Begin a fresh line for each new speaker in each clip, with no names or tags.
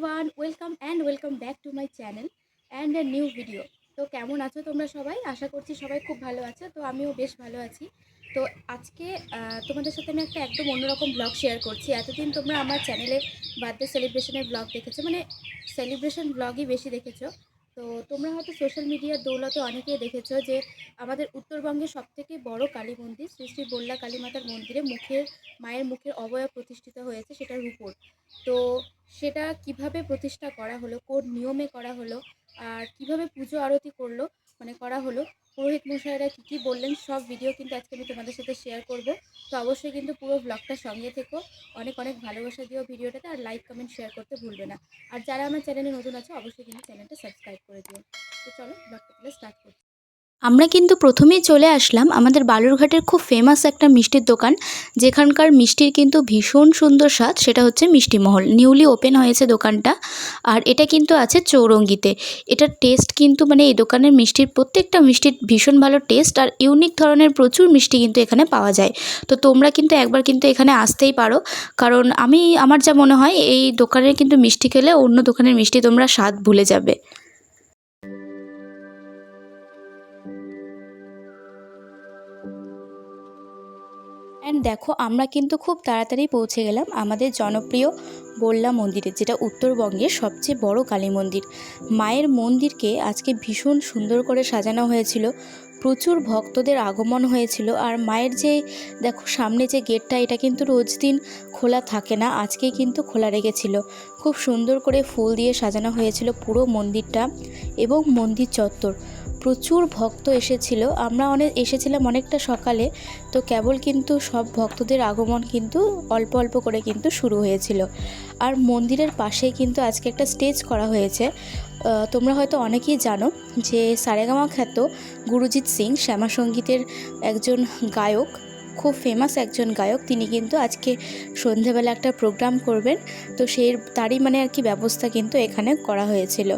Everyone welcome and welcome back to my channel and a new video তো কেমন আছো তোমরা সবাই? আশা করছি সবাই খুব ভালো আছো। তো আমিও বেশ ভালো আছি। তো আজকে তোমাদের সাথে আমি একটা একদম অন্যরকম ব্লগ শেয়ার করছি। এতদিন তোমরা আমার চ্যানেলে বার্থডে সেলিব্রেশনের ব্লগ দেখেছ মানে সেলিব্রেশন ব্লগই বেশি দেখেছ। তো তোমরা হয়তো সোশ্যাল মিডিয়ার দৌলতে অনেকেই দেখেছ যে আমাদের উত্তরবঙ্গে সব থেকে বড় কালী মন্দির শ্রী শ্রী বল্লা কালী মাতার মন্দিরে মুখের, মায়ের মুখের অবয়ব প্রতিষ্ঠিত হয়েছে সেটার উপর। তো সেটা কীভাবে প্রতিষ্ঠা করা হলো, কোন নিয়মে করা হলো, আর কীভাবে পুজো আরতি করল মানে করা হলো। পুরোহিত মশাইরা কী কী বললেন সব ভিডিও কিন্তু আজকে আমি তোমাদের সাথে শেয়ার করব। তো অবশ্যই কিন্তু পুরো ব্লগটা সঙ্গে থেকো। অনেক অনেক ভালোবাসা দিও ভিডিওটাতে আর লাইক কমেন্ট শেয়ার করতে ভুলবে না। আর যারা আমার চ্যানেলে নতুন আছে, অবশ্যই কিন্তু চ্যানেলটা সাবস্ক্রাইব করে দিও। তো চলো ব্লগটা তাহলে স্টার্ট করছি।
আমরা কিন্তু প্রথমেই চলে আসলাম আমাদের বালুরঘাটের খুব ফেমাস একটা মিষ্টির দোকান, যেখানকার মিষ্টির কিন্তু ভীষণ সুন্দর স্বাদ, সেটা হচ্ছে মিষ্টিমহল নিউলি ওপেন হয়েছে দোকানটা, আর এটা কিন্তু আছে চৌরঙ্গিতে। এটার টেস্ট কিন্তু মানে এই দোকানের মিষ্টির প্রত্যেকটা মিষ্টির ভীষণ ভালো টেস্ট আর ইউনিক ধরনের প্রচুর মিষ্টি কিন্তু এখানে পাওয়া যায়। তো তোমরা কিন্তু একবার কিন্তু এখানে আসতেই পারো, কারণ আমি, আমার যা মনে হয়, এই দোকানের কিন্তু মিষ্টি খেলে অন্য দোকানের মিষ্টি তোমরা স্বাদ ভুলে যাবে। অ্যান্ড দেখো, আমরা কিন্তু খুব তাড়াতাড়ি পৌঁছে গেলাম আমাদের জনপ্রিয় বল্লা মন্দিরে, যেটা উত্তরবঙ্গের সবচেয়ে বড় কালী মন্দির। মায়ের মন্দিরকে আজকে ভীষণ সুন্দর করে সাজানো হয়েছিল, প্রচুর ভক্তদের আগমন হয়েছিল, আর মায়ের যে, দেখো, সামনে যে গেটটা, এটা কিন্তু রোজ দিন খোলা থাকে না আজকে কিন্তু খোলা রেখেছিল। খুব সুন্দর করে ফুল দিয়ে সাজানো হয়েছিল পুরো মন্দিরটা এবং মন্দির চত্বর। প্রচুর ভক্ত এসেছিল। আমরা অনেক এসেছিলাম অনেকটা সকালে। তো কেবল কিন্তু সব ভক্তদের আগমন কিন্তু অল্প অল্প করে কিন্তু শুরু হয়েছিল। আর মন্দিরের পাশেই কিন্তু আজকে একটা স্টেজ করা হয়েছে। তোমরা হয়তো অনেকেই জানো যে সারেগামা খ্যাত গুরুজিৎ সিং শ্যামা সঙ্গীতের একজন গায়ক, খুব ফেমাস একজন গায়ক। তিনি কিন্তু আজকে সন্ধেবেলা একটা প্রোগ্রাম করবেন। তো সেই, তারই মানে আর কি ব্যবস্থা কিন্তু এখানে করা হয়েছিল।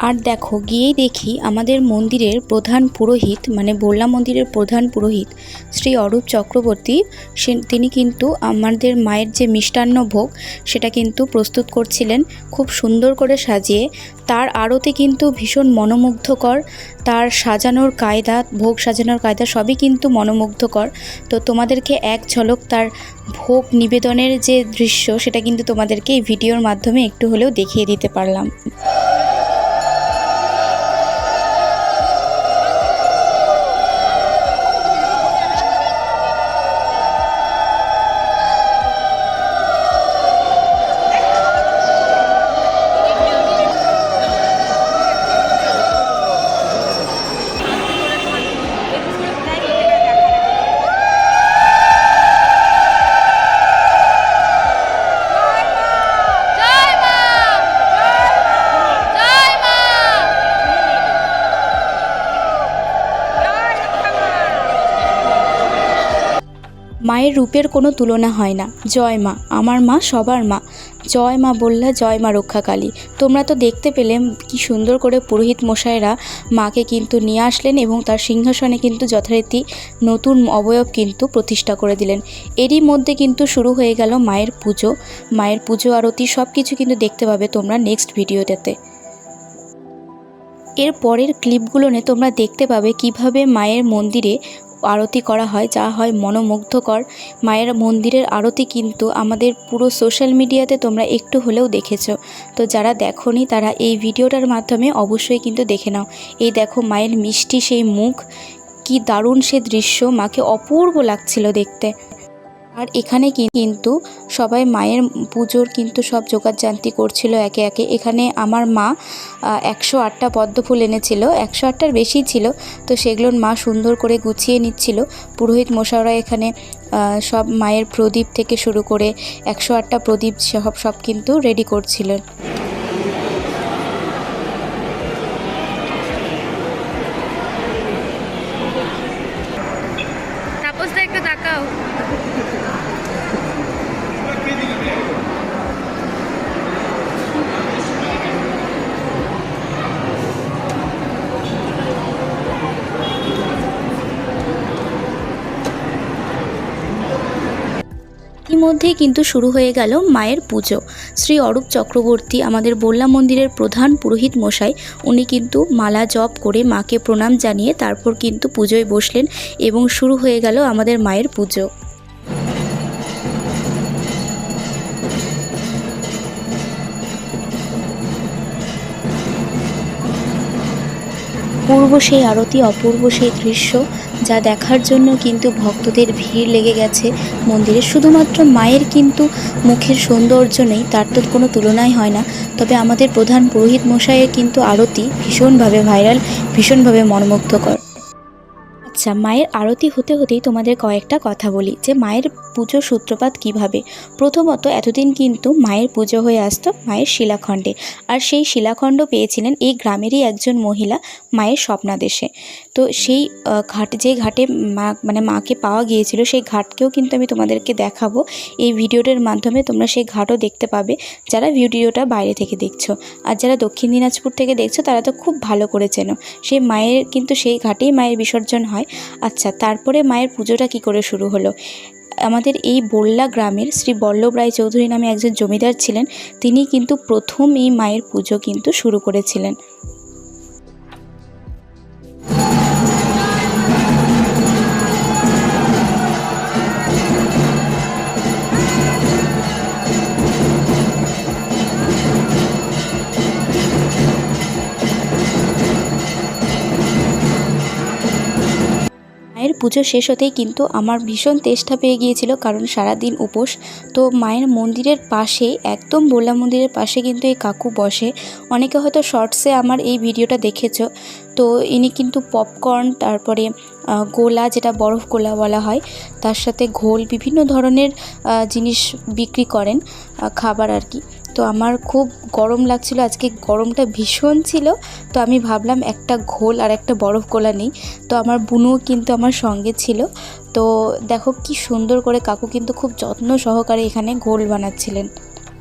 আর দেখো, গিয়েই দেখি আমাদের মন্দিরের প্রধান পুরোহিত মানে বল্লা মন্দিরের প্রধান পুরোহিত, শ্রী অরূপ চক্রবর্তী, সে, তিনি কিন্তু আমাদের মায়ের যে মিষ্টান্ন ভোগ, সেটা কিন্তু প্রস্তুত করছিলেন, খুব সুন্দর করে সাজিয়ে। তার আড়তে কিন্তু ভীষণ মনোমুগ্ধকর, তার সাজানোর কায়দা, ভোগ সাজানোর কায়দা সবই কিন্তু মনোমুগ্ধকর। তো তোমাদেরকে এক ঝলক তার ভোগ নিবেদনের যে দৃশ্য, সেটা কিন্তু তোমাদেরকে এই ভিডিওর মাধ্যমে একটু হলেও দেখিয়ে দিতে পারলাম। মায়ের রূপের কোনো তুলনা হয় না। জয় মা, আমার মা সবার মা। জয় মা বললা, জয় মা রক্ষাকালী। তোমরা তো দেখতে পেলে কি সুন্দর করে পুরোহিত মশাইরা মাকে কিন্তু নিয়ে আসলেন এবং তার সিংহাসনে কিন্তু যথারীতি নতুন অবয়ব কিন্তু প্রতিষ্ঠা করে দিলেন। এরই মধ্যে কিন্তু শুরু হয়ে গেল মায়ের পুজো। মায়ের পুজো আরতি সব কিছু কিন্তু দেখতে পাবে তোমরা নেক্সট ভিডিওটাতে। এর পরের ক্লিপগুলোনে তোমরা দেখতে পাবে কীভাবে মায়ের মন্দিরে আরতি করা হয়, যা হয় মনোমুগ্ধকর। মায়ের মন্দিরের আরতি কিন্তু আমাদের পুরো সোশ্যাল মিডিয়াতে তোমরা একটু হলেও দেখেছ। তো যারা দেখোনি, তারা এই ভিডিওটার মাধ্যমে অবশ্যই কিন্তু দেখে নাও। এই দেখো মায়ের মিষ্টি সেই মুখ, কি দারুণ সে দৃশ্য, মাকে অপূর্ব লাগছিল দেখতে। আর এখানে কিন্তু সবাই মায়ের পুজোর কিন্তু সব যোগাযান্তি করছিল একে একে। এখানে আমার মা একশো আটটা পদ্ম ফুল এনেছিল, একশো আটটার বেশি ছিল, তো সেগুলোর মা সুন্দর করে গুছিয়ে নিচ্ছিল। পুরোহিত মশাওরা এখানে সব মায়ের প্রদীপ থেকে শুরু করে একশো আটটা প্রদীপ সব সব কিন্তু রেডি করছিলেন। মধ্যেই কিন্তু শুরু হয়ে গেল মায়ের পুজো। শ্রী অরূপ চক্রবর্তী, আমাদের বল্লা মন্দিরের প্রধান পুরোহিত মশাই, উনি কিন্তু মালা জপ করে মাকে প্রণাম জানিয়ে তারপর কিন্তু পুজোয় বসলেন এবং শুরু হয়ে গেল আমাদের মায়ের পুজো। পূর্ব সেই আরতি, অপূর্ব সেই দৃশ্য যা দেখার জন্য কিন্তু ভক্তদের ভিড় লেগে গেছে মন্দিরে। শুধুমাত্র মায়ের কিন্তু মুখের সৌন্দর্য নেই, তার তো কোনো তুলনাই হয় না। তবে আমাদের প্রধান পুরোহিত মশাইয়ের কিন্তু আরতি ভীষণভাবে ভাইরাল, ভীষণভাবে মর্মুগ্ধকর আচ্ছা মায়ের আরতি হতে হতেই তোমাদের কয়েকটা কথা বলি। যে মায়ের পুজো সূত্রপাত কীভাবে? প্রথমত, এতদিন কিন্তু মায়ের পুজো হয়ে আসতো মায়ের শিলাখণ্ডে। আর সেই শিলাখণ্ড পেয়েছিলেন এই গ্রামেরই একজন মহিলা মায়ের স্বপ্নাদেশে। তো সেই ঘাট, যে ঘাটে মা মানে মাকে পাওয়া গিয়েছিল, সেই ঘাটকেও কিন্তু আমি তোমাদেরকে দেখাবো। এই ভিডিওটার মাধ্যমে তোমরা সেই ঘাটও দেখতে পাবে, যারা ভিডিওটা বাইরে থেকে দেখছ। আর যারা দক্ষিণ দিনাজপুর থেকে দেখছ, তারা তো খুব ভালো করে চেনো। সেই মায়ের, কিন্তু সেই ঘাটেই মায়ের বিসর্জন হয়। আচ্ছা তারপরে মায়ের পুজোটা কি করে শুরু হলো? আমাদের এই বল্লা গ্রামের শ্রী বল্লভ রায় চৌধুরী নামে একজন জমিদার ছিলেন, তিনি কিন্তু প্রথম এই মায়ের পুজো কিন্তু শুরু করেছিলেন। পুজো শেষ হতেই কিন্তু আমার ভীষণ তেষ্টা পেয়ে গিয়েছিল, কারণ সারাদিন উপোস। তো মায়ের মন্দিরের পাশে, একদম বোলা মন্দিরের পাশে কিন্তু এই কাকু বসে। অনেকে হয়তো শর্টসে আমার এই ভিডিওটা দেখেছ। তো ইনি কিন্তু পপকর্ন তারপরে গোলা যেটা বরফ গোলা বলা হয়, তার সাথে ঘোল, বিভিন্ন ধরনের জিনিস বিক্রি করেন খাবার আর কি। তো আমার খুব গরম লাগছিল, আজকে গরমটা ভীষণ ছিল, তো আমি ভাবলাম একটা ঘোল আর একটা বরফ গোলা নেই, তো আমার বুনুও কিন্তু আমার সঙ্গে ছিল, তো দেখো কি সুন্দর করে কাকু কিন্তু খুব যত্ন সহকারে এখানে ঘোল বানাচ্ছিলেন।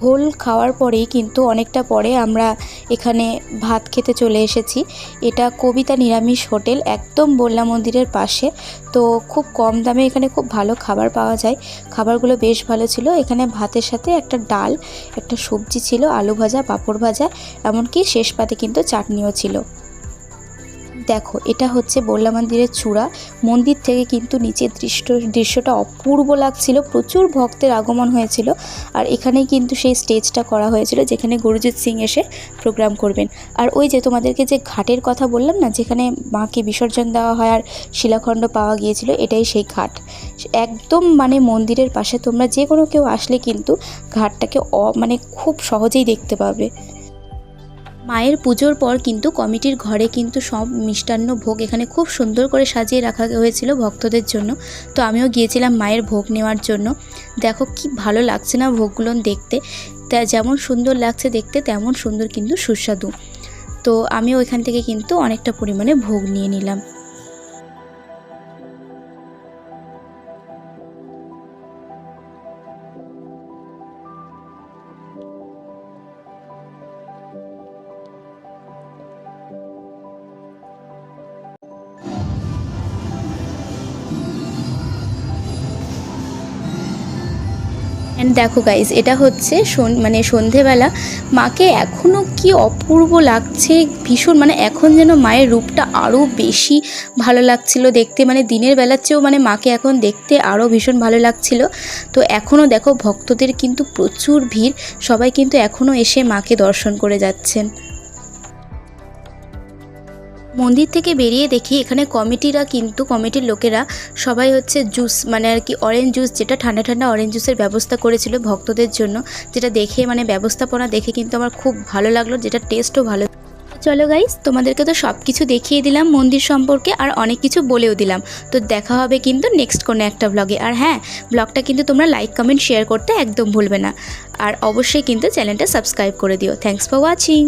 ঘোল খাওয়ার পরেই কিন্তু অনেকটা পরে আমরা এখানে ভাত খেতে চলে এসেছি। এটা কবিতা নিরামিষ হোটেল, একদম বল্লা মন্দিরের পাশে। তো খুব কম দামে এখানে খুব ভালো খাবার পাওয়া যায়। খাবারগুলো বেশ ভালো ছিল। এখানে ভাতের সাথে একটা ডাল, একটা সবজি ছিল, আলু ভাজা, পাঁপড় ভাজা, এমনকি শেষ পাতে কিন্তু চাটনিও ছিল। দেখো, এটা হচ্ছে বল্লা মন্দিরের চূড়া। মন্দির থেকে কিন্তু নিচের দৃশ্য দৃশ্যটা অপূর্ব লাগছিল, প্রচুর ভক্তের আগমন হয়েছিল। আর এখানেই কিন্তু সেই স্টেজটা করা হয়েছিল, যেখানে গুরুজিৎ সিং এসে প্রোগ্রাম করবেন। আর ওই যে তোমাদেরকে যে ঘাটের কথা বললাম না, যেখানে মাকে বিসর্জন দেওয়া হয় আর শিলাখণ্ড পাওয়া গিয়েছিল, এটাই সেই ঘাট। একদম মানে মন্দিরের পাশে তোমরা যে কোনো কেউ আসলে কিন্তু ঘাটটাকে অ মানে খুব সহজেই দেখতে পাবে। মায়ের পুজোর পর কিন্তু কমিটির ঘরে কিন্তু সব মিষ্টান্ন ভোগ এখানে খুব সুন্দর করে সাজিয়ে রাখা হয়েছিল ভক্তদের জন্য। তো আমিও গিয়েছিলাম মায়ের ভোগ নেওয়ার জন্য। দেখো কি ভালো লাগছে না ভোগগুলো দেখতে। তা যেমন সুন্দর লাগছে দেখতে, তেমন সুন্দর কিন্তু সুস্বাদু। তো আমিও ওইখান থেকে কিন্তু অনেকটা পরিমাণে ভোগ নিয়ে নিলাম। অ্যান্ড দেখো গাইজ এটা হচ্ছে মানে সন্ধেবেলা। মাকে এখনও কি অপূর্ব লাগছে, ভীষণ মানে এখন যেন মায়ের রূপটা আরও বেশি ভালো লাগছিল দেখতে। মানে দিনের বেলার চেয়েও মানে মাকে এখন দেখতে আরও ভীষণ ভালো লাগছিল। তো এখনও দেখো ভক্তদের কিন্তু প্রচুর ভিড়, সবাই কিন্তু এখনও এসে মাকে দর্শন করে যাচ্ছেন। মন্দির থেকে বেরিয়ে দেখি এখানে কমিটিরা কিন্তু, কমিটির লোকেরা সবাই হচ্ছে জুস মানে আর কি অরেঞ্জ জুস যেটা ঠান্ডা ঠান্ডা অরেঞ্জ জুসের ব্যবস্থা করেছিল ভক্তদের জন্য। যেটা দেখে মানে ব্যবস্থাপনা দেখে কিন্তু আমার খুব ভালো লাগল, যেটা টেস্টও ভালো। চলো গাইস তোমাদেরকে তো সব কিছু দেখিয়ে দিলাম মন্দির সম্পর্কে, আর অনেক কিছু বলেও দিলাম। তো দেখা হবে কিন্তু নেক্সট কোনো একটা ব্লগে আর হ্যাঁ ব্লগটা কিন্তু তোমরা লাইক কমেন্ট শেয়ার করতে একদম ভুলবে না। আর অবশ্যই কিন্তু চ্যানেলটা সাবস্ক্রাইব করে দিও। Thanks for watching